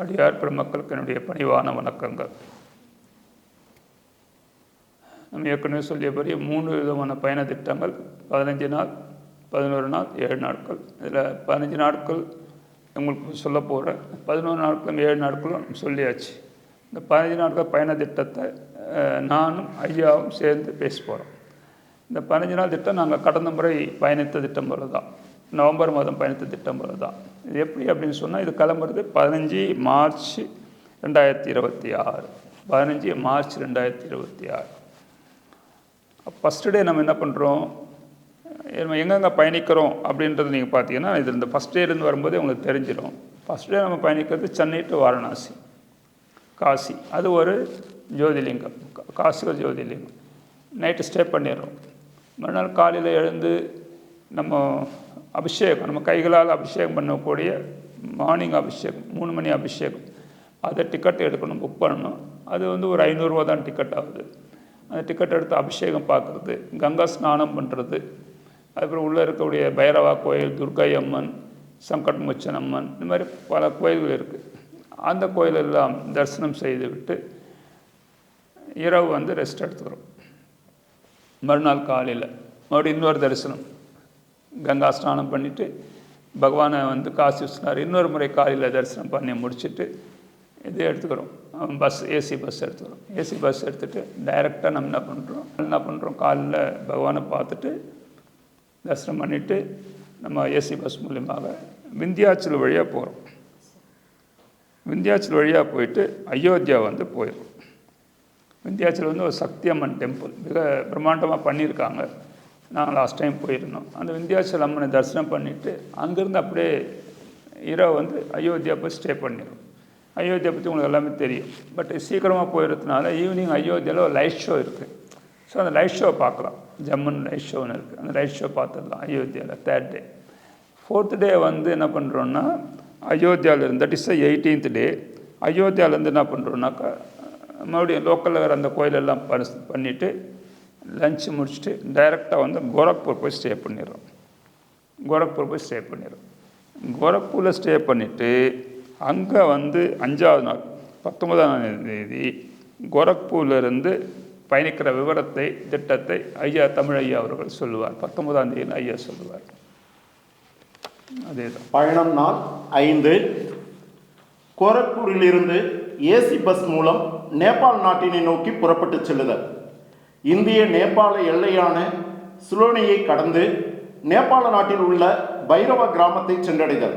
அடியார் பெருமக்களுக்கு என்னுடைய பணிவான வணக்கங்கள். நம்ம ஏற்கனவே சொல்லியபடி மூன்று விதமான பயண திட்டங்கள் பதினஞ்சு நாள் பதினோரு நாள் ஏழு நாட்கள். இதில் பதினஞ்சு நாட்கள் உங்களுக்கு சொல்ல போகிறேன் பதினோரு நாட்களும் ஏழு நாட்களும் சொல்லியாச்சு. இந்த பதினஞ்சு நாட்கள் பயண திட்டத்தை நானும் ஐயாவும் சேர்ந்து பேச போகிறோம் இந்த பதினஞ்சு நாள் திட்டம் நாங்கள் கடந்த முறை பயணித்த திட்டம் போல தான் நவம்பர் மாதம் பயணித்த திட்டம் போல தான் இது எப்படி அப்படின்னு சொன்னால் இது கிளம்புறது பதினஞ்சு மார்ச் ரெண்டாயிரத்தி இருபத்தி ஆறு. பதினஞ்சு மார்ச் ரெண்டாயிரத்தி இருபத்தி ஆறு. ஃபஸ்ட்டு டே நம்ம என்ன பண்ணுறோம் நம்ம எங்கெங்கே பயணிக்கிறோம் அப்படின்றது நீங்கள் பார்த்தீங்கன்னா இது இந்த ஃபஸ்ட் டேலேருந்து வரும்போதே உங்களுக்கு தெரிஞ்சிடும். ஃபஸ்ட் டே நம்ம பயணிக்கிறது சென்னை டு வாரணாசி. காசி. அது ஒரு ஜோதிலிங்கம். கா- ஜோதிலிங்கம். நைட்டு ஸ்டே பண்ணிடுறோம். மறுநாள் காலையில் எழுந்து நம்ம அபிஷேகம் நம்ம கைகளால் அபிஷேகம் பண்ணக்கூடிய மார்னிங் அபிஷேகம் மூணு மணி அபிஷேகம். அதை டிக்கெட் எடுக்கணும் புக் பண்ணணும். அது வந்து ஒரு ஐநூறுரூவா தான் டிக்கெட் ஆகுது. அந்த டிக்கெட் எடுத்து அபிஷேகம் பார்க்குறது கங்கா ஸ்நானம் பண்ணுறது அதுக்கப்புறம் உள்ளே இருக்கக்கூடிய பைரவா கோயில் துர்கை அம்மன் சங்கட்மோச்சன் அம்மன் இந்த மாதிரி பல கோயில்கள் இருக்குது அந்த கோயிலெல்லாம் தரிசனம் செய்துவிட்டு இரவு வந்து ரெஸ்ட் எடுத்துக்கிறோம். மறுநாள் காலையில் மறுபடியும் இன்னொரு தரிசனம். கங்கா ஸ்நானம் பண்ணிவிட்டு பகவானை வந்து காசி விஸ்வனார் இன்னொரு முறை காலையில் தரிசனம் பண்ணி முடிச்சுட்டு இதே எடுத்துக்கிறோம். பஸ் ஏசி பஸ் எடுத்துக்கிறோம். ஏசி பஸ் எடுத்துகிட்டு டைரெக்டாக நம்ம என்ன பண்ணுறோம் என்ன பண்ணுறோம் காலையில் பகவானை பார்த்துட்டு தரிசனம் பண்ணிவிட்டு நம்ம ஏசி பஸ் மூலியமாக விந்தியாச்சல் வழியாக போகிறோம் விந்தியாச்சல் வழியாக போயிட்டு அயோத்தியா வந்து போயிடும் விந்தியாச்சல் வந்து ஒரு சக்தி அம்மன் டெம்பிள் மிக பிரம்மாண்டமாக பண்ணியிருக்காங்க. நாங்கள் லாஸ்ட் டைம் போயிருந்தோம். அந்த விந்தியாச்சல் அம்மனை தரிசனம் பண்ணிவிட்டு அங்கேருந்து அப்படியே இரவு வந்து அயோத்தியா போய் ஸ்டே பண்ணிடும் அயோத்தியா பற்றி உங்களுக்கு எல்லாமே தெரியும். பட் சீக்கிரமாக போயிடுறதுனால ஈவினிங் அயோத்தியாவில் ஒரு லைட் ஷோ இருக்குது ஸோ அந்த லைட் ஷோ பார்க்கலாம். ஜம்மன் லைட் ஷோன்னு இருக்குது அந்த லைட் ஷோ பார்த்துடலாம் அயோத்தியாவில் தேர்ட் டே ஃபோர்த் டே வந்து என்ன பண்ணுறோன்னா அயோத்தியாவிலேருந்து தட் இஸ் எயிட்டீன்த் டே அயோத்தியாவிலேருந்து என்ன பண்ணுறோன்னாக்கா மறுபடியும் லோக்கலில் வேறு அந்த கோயிலெல்லாம் பரிசு பண்ணிவிட்டு லஞ்ச் முடிச்சுட்டு டைரெக்டாக வந்து கோரக்பூர் போய் ஸ்டே பண்ணிடுறோம். கோரக்பூர் போய் ஸ்டே பண்ணிடுறோம். கோரக்பூரில் ஸ்டே பண்ணிவிட்டு அங்கே வந்து அஞ்சாவது நாள் பத்தொன்பதாம் தேதி கோரக்பூர்லேருந்து பயணிக்கிற விவரத்தை திட்டத்தை ஐயா தமிழ் ஐயா அவர்கள் சொல்லுவார். பத்தொன்பதாம் தேதி ஐயா சொல்லுவார். அதே தான் பயணம் நாள் ஐந்து. கோரக்பூரிலிருந்து ஏசி பஸ் மூலம் நேபாள் நாட்டினை நோக்கி புறப்பட்டு செல்லுதல். இந்திய நேபாள எல்லையான சுலோனியை கடந்து நேபாள நாட்டில் உள்ள பைரவ கிராமத்தை சென்றடைதல்.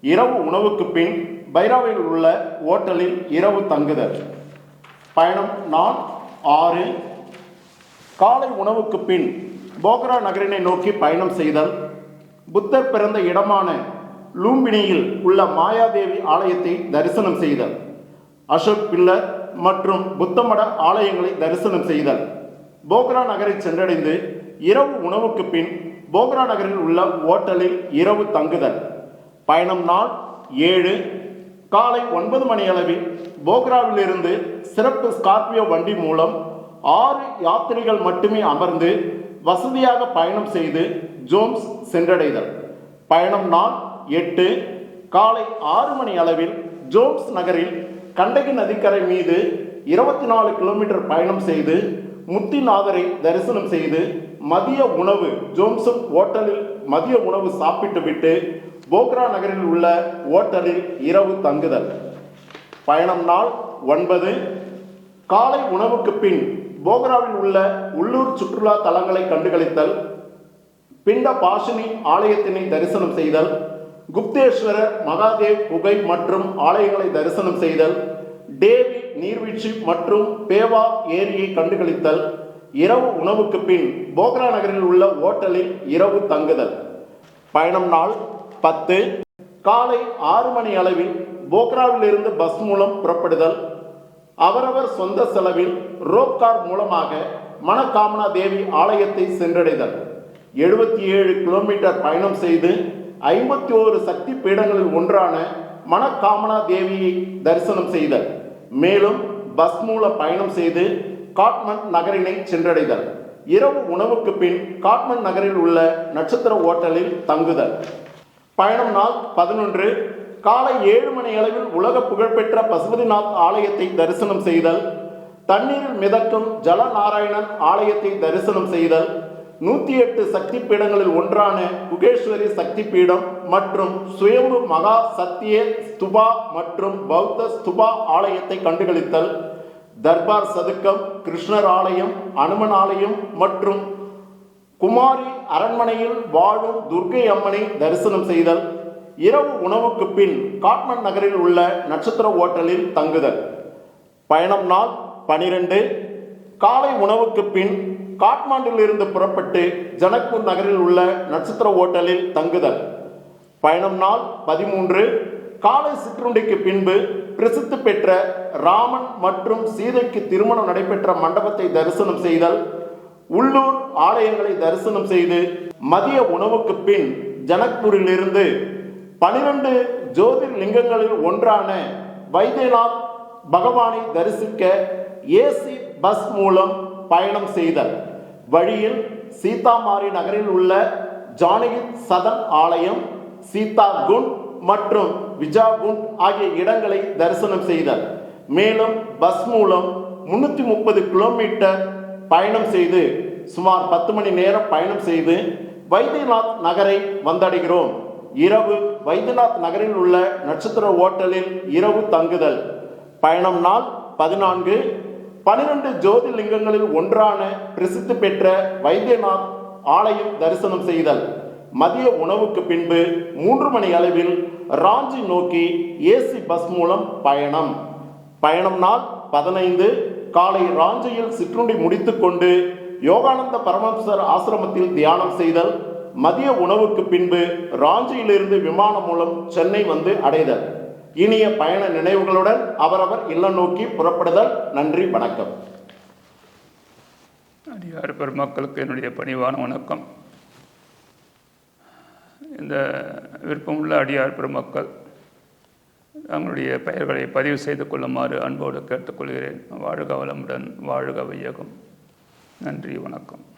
இரவு உணவுக்கு பின் பைரவில் உள்ள ஓட்டலில் இரவு தங்குதல். பயணம் நாள் ஆறு. காலை உணவுக்கு பின் போக்ரா நகரினை நோக்கி பயணம் செய்தல். புத்தர் பிறந்த இடமான லூம்பினியில் உள்ள மாயாதேவி ஆலயத்தை தரிசனம் செய்தல். அசோக் பில்லர் மற்றும் புத்தமட ஆலயங்களை தரிசனம் செய்தல். போக்ரா நகரை சென்றடைந்து இரவு உணவுக்கு பின் போக்ரா நகரில் உள்ள ஓட்டலில் இரவு தங்குதல். பயணம் நாள் ஏழு. காலை ஒன்பது மணி அளவில் போக்ராவிலிருந்து சிறப்பு ஸ்கார்பியோ வண்டி மூலம் ஆறு யாத்திரிகள் மட்டுமே அமர்ந்து வசதியாக பயணம் செய்து ஜோம்ஸ் சென்றடைதல். பயணம் நாள் எட்டு. காலை ஆறு மணி அளவில் ஜோம்ஸ் நகரில் கண்டகி நதிக்கரை மீது இருபத்தி நாலு கிலோமீட்டர் பயணம் செய்து முத்திநாதரை தரிசனம் செய்து மதிய உணவு ஜோம்சப் ஓட்டலில் மதிய உணவு சாப்பிட்டுவிட்டு போக்ரா நகரில் உள்ள ஓட்டலில் இரவு தங்குதல். பயணம் நாள் ஒன்பது. காலை உணவுக்கு பின் போக்ராவில் உள்ள உள்ளூர் சுற்றுலா தலங்களை கண்டுகளித்தல் பிண்ட பாஷினி ஆலயத்தினை தரிசனம் செய்தல் குப்தேஸ்வரர் மகாதேவ் குகை மற்றும் ஆலயங்களை தரிசனம் செய்தல் டேவி நீர்வீழ்ச்சி மற்றும் பேவா ஏரியை கண்டுகளித்தல் இரவு உணவுக்கு பின் போக்ரா நகரில் உள்ள ஓட்டலில் இரவு தங்குதல். பயணம் நாள் பத்து. காலை ஆறு மணி அளவில் போக்ராவிலிருந்து பஸ் மூலம் புறப்படுதல். அவரவர் சொந்த செலவில் ரோப் கார் மூலமாக மணக்காமனா தேவி ஆலயத்தை சென்றடைதல். எழுபத்தி ஏழு கிலோமீட்டர் பயணம் செய்து ஐம்பத்தி ஓரு சக்தி பீடங்களில் ஒன்றான மணக்காமனா தேவியை தரிசனம் செய்தல். மேலும் பஸ் மூல பயணம் செய்து காட்மண்ட் நகரினை சென்றடைதல். இரவு உணவுக்கு பின் காட்மண்ட் நகரில் உள்ள நட்சத்திர ஓட்டலில் தங்குதல். பயணம் நாள் பதினொன்று. காலை ஏழு மணி அளவில் உலக புகழ்பெற்ற பசுபதிநாத் ஆலயத்தை தரிசனம் செய்தல். தண்ணீரில் மிதக்கும் ஜலநாராயணன் ஆலயத்தை தரிசனம் செய்தல். நூற்றி எட்டு சக்தி பீடங்களில் ஒன்றான குகேஸ்வரி சக்தி பீடம் மற்றும் சுயம்பு மகா சத்திய ஸ்துபா மற்றும் பௌத்த ஸ்துபா ஆலயத்தை கண்டுகளித்தல் தர்பார் சதுக்கம் கிருஷ்ணர் ஆலயம் அனுமன் ஆலயம் மற்றும் குமாரி அரண்மனையில் வாழும் துர்க்கை அம்மனை தரிசனம் செய்தல் இரவு உணவுக்கு பின் காட்மண்ட் நகரில் உள்ள நட்சத்திர ஓட்டலில் தங்குதல். பயணம் நாள் பனிரெண்டு. காலை உணவுக்கு பின் காட்மாண்டில் இருந்து புறப்பட்டு ஜனக்பூர் நகரில் உள்ள நட்சத்திர ஓட்டலில் தங்குதல். பயணம் நாள் பதிமூன்று. காலை சிற்றுண்டிக்கு பின்பு பிரசித்தி பெற்ற ராமன் மற்றும் சீதைக்கு திருமணம் நடைபெற்ற மண்டபத்தை தரிசனம் செய்தல். உள்ளூர் ஆலயங்களை தரிசனம் செய்து மதிய உணவுக்கு பின் ஜனக்பூரிலிருந்து பனிரெண்டு ஜோதிர் லிங்கங்களில் ஒன்றான வைத்தியநாத் பகவானை தரிசிக்க ஏசி பஸ் மூலம் பயணம் செய்தல். வழியில் சீதாமாரி நகரில் உள்ள ஜானகி சதன் ஆலயம் சீதா குண்ட் மற்றும் விஜாகுண்ட் ஆகிய இடங்களை தரிசனம் செய்தல். மேலும் பஸ் மூலம் முன்னூற்றி முப்பது கிலோமீட்டர் பயணம் செய்து சுமார் பத்து மணி நேரம் பயணம் செய்து வைத்தியநாத் நகரை வந்தடைகிறோம். இரவு வைத்தியநாத் நகரில் உள்ள நட்சத்திர ஓட்டலில் இரவு தங்குதல். பயணம் நாள் பதினான்கு பனிரெண்டு ஜோதிர்லிங்கங்களில் ஒன்றான பிரசித்தி பெற்ற வைத்தியநாத் ஆலயம் தரிசனம் செய்தல். மதிய உணவுக்கு பின்பு மூன்று மணி அளவில் ராஞ்சி நோக்கி ஏசி பஸ் மூலம் பயணம். பயணம் நாள் பதினைந்து. காலை ராஞ்சியில் சிற்றுண்டி முடித்துக்கொண்டு யோகானந்த பரமஹம்சர் ஆசிரமத்தில் தியானம் செய்தல். மதிய உணவுக்கு பின்பு ராஞ்சியிலிருந்து விமானம் மூலம் சென்னை வந்து அடைதல். இனிய பயண நினைவுகளுடன் அவரவர் இல்லம் நோக்கி புறப்படுதல். நன்றி வணக்கம். அடியார் பெருமக்களுக்கு என்னுடைய பணிவான வணக்கம். இந்த விருப்பமுள்ள அடியார் பெருமக்கள் தங்களுடைய பெயர்களை பதிவு செய்து கொள்ளுமாறு அன்போடு கேட்டுக்கொள்கிறேன். வாழ்க வளமுடன் வாழ்க வையகம். நன்றி வணக்கம்.